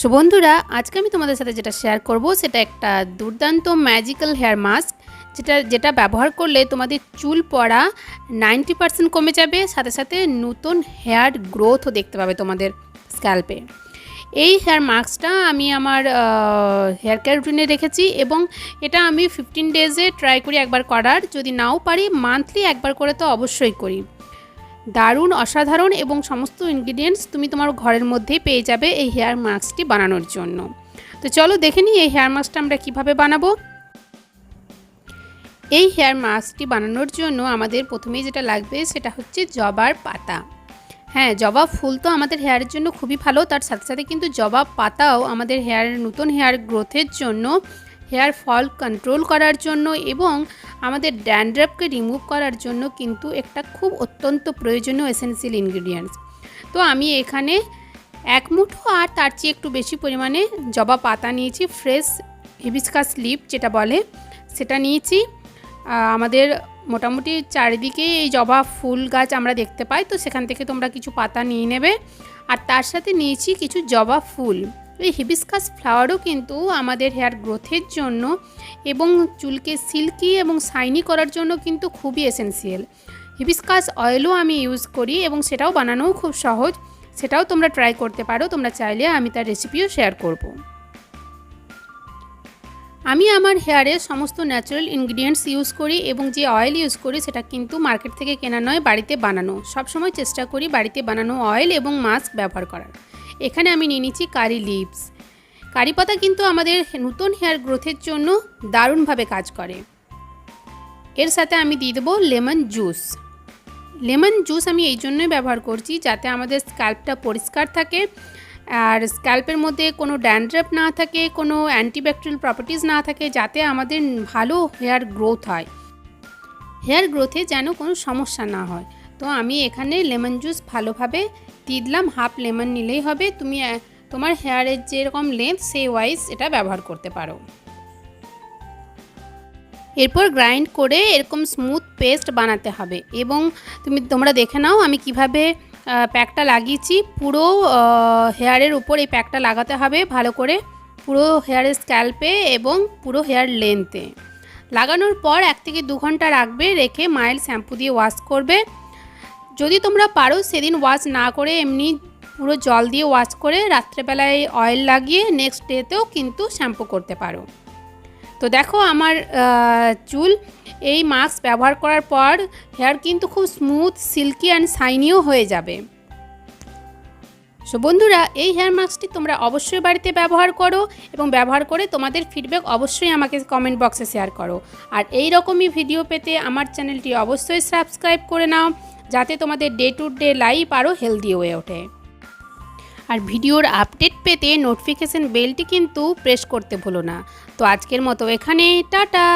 So বন্ধুরা, আজকে আমি তোমাদের সাথে যেটা শেয়ার করব, সেটা একটা দুর্দান্ত ম্যাজিক্যাল হেয়ার মাস্ক যেটা যেটা ব্যবহার করলে তোমাদের চুল পড়া নাইনটি পার্সেন্ট কমে যাবে, সাথে সাথে নতুন হেয়ার গ্রোথও দেখতে পাবে তোমাদের স্ক্যাল্পে এই হেয়ার মাস্কটা আমি আমার হেয়ার কেয়ার রুটিনে রেখেছি এবং এটা আমি ফিফটিন ডেজে ট্রাই করি একবার করার, যদি নাও পারি মান্থলি একবার করে তো অবশ্যই করি। দারুণ, অসাধারণ এবং সমস্ত ইনগ্রিডিয়েন্টস তুমি তোমার ঘরের মধ্যেই পেয়ে যাবে এই হেয়ার মাস্কটি বানানোর জন্য। তো চলো দেখে নিই এই হেয়ার মাস্কটা আমরা কীভাবে বানাবো। এই হেয়ার মাস্কটি বানানোর জন্য আমাদের প্রথমেই যেটা লাগবে সেটা হচ্ছে জবার পাতা। হ্যাঁ জবা ফুল তো আমাদের হেয়ারের জন্য খুবই ভালো, তার সাথে সাথে কিন্তু জবা পাতাও আমাদের হেয়ার নতুন হেয়ার গ্রোথের জন্য হেয়ার ফল কন্ট্রোল করার জন্য এবং আমাদের ড্যান্ড্রাফকে রিমুভ করার জন্য কিন্তু একটা খুব অত্যন্ত প্রয়োজনীয় এসেন্সিয়াল ইনগ্রিডিয়েন্টস তো আমি এখানে এক মুঠো আর তার চেয়ে একটু বেশি পরিমাণে জবা পাতা নিয়েছি ফ্রেশ হিবিস্কাস লিপ যেটা বলে, সেটা নিয়েছি। আমাদের মোটামুটি চারিদিকে এই জবা ফুল গাছ আমরা দেখতে পাই, তো সেখান থেকে তোমরা কিছু পাতা নিয়ে নেবে। আর তার সাথে নিয়েছি কিছু জবা ফুল। এই হিবিস্কাস ফ্লাওয়ারও কিন্তু আমাদের হেয়ার গ্রোথের জন্য এবং চুলকে সিল্কি এবং শাইনি করার জন্য কিন্তু খুবই এসেন্সিয়াল হিবিস্কাস অয়েলও আমি ইউজ করি এবং সেটাও বানানোও খুব সহজ। সেটাও তোমরা ট্রাই করতে পারো, তোমরা চাইলে আমি তার রেসিপিও শেয়ার করব। আমি আমার হেয়ারে সমস্ত ন্যাচারাল ইনগ্রিডিয়েন্টস ইউজ করি এবং যে অয়েল ইউজ করি সেটা কিন্তু মার্কেট থেকে কেনা নয়, বাড়িতে বানানো। সবসময় চেষ্টা করি বাড়িতে বানানো অয়েল এবং মাস্ক ব্যবহার করার। এখানে আমি নিয়ে নিচ্ছি কারি লিভস। কারি পাতা কিন্তু আমাদের নতুন হেয়ার গ্রোথের জন্য দারুণভাবে কাজ করে। এর সাথে আমি দিয়ে দেবো লেমন জুস। লেমন জুস আমি এই জন্যই ব্যবহার করছি যাতে আমাদের স্ক্যাল্পটা পরিষ্কার থাকে আর স্ক্যাল্পের মধ্যে কোনো ড্যান্ড্রাফ না থাকে, কোনো অ্যান্টিব্যাকটেরিয়াল প্রপার্টিস না থাকে যাতে আমাদের ভালো হেয়ার গ্রোথ হয়। হেয়ার গ্রোথে যেন কোনো সমস্যা না হয়। তো আমি এখানে লেমন জুস ভালোভাবে দিয়ে দিলাম হাফ লেমন নিলেই হবে। তুমি তোমার হেয়ারের যেরকম লেন্থ সেই ওয়াইজ এটা ব্যবহার করতে পারো। এরপর গ্রাইন্ড করে এরকম স্মুথ পেস্ট বানাতে হবে এবং তুমি, তোমরা দেখে নাও আমি কীভাবে প্যাকটা লাগিয়েছি। পুরো হেয়ারের উপর এই প্যাকটা লাগাতে হবে ভালো করে। পুরো হেয়ারের স্ক্যাল্পে এবং পুরো হেয়ার লেন্থে লাগানোর পর এক থেকে দু ঘণ্টা রাখবে, রেখে মাইল শ্যাম্পু দিয়ে ওয়াশ করবে। যদি তোমরা পারো সেদিন ওয়াশ না করে এমনি পুরো জল দিয়ে ওয়াশ করে রাত্রেবেলায় অয়েল লাগিয়ে নেক্সট ডেতেও কিন্তু শ্যাম্পু করতে পারো। তো দেখো আমার চুল, এই মাস্ক ব্যবহার করার পর হেয়ার কিন্তু খুব স্মুথ সিল্কি অ্যান্ড শাইনিও হয়ে যাবে। সো বন্ধুরা, এই হেয়ার মাস্কটি তোমরা অবশ্যই বাড়িতে ব্যবহার করো এবং ব্যবহার করে তোমাদের ফিডব্যাক অবশ্যই আমাকে কমেন্ট বক্সে শেয়ার করো। আর এই রকমই ভিডিও পেতে আমার চ্যানেলটি অবশ্যই সাবস্ক্রাইব করে নাও, যাতে তোমাদের ডে টু ডে লাইফ আরও হেলদি হয়ে ওঠে। আর ভিডিওর আপডেট পেতে নোটিফিকেশান বেলটি কিন্তু প্রেস করতে ভুলো না। তো আজকের মতো এখানে টাটা!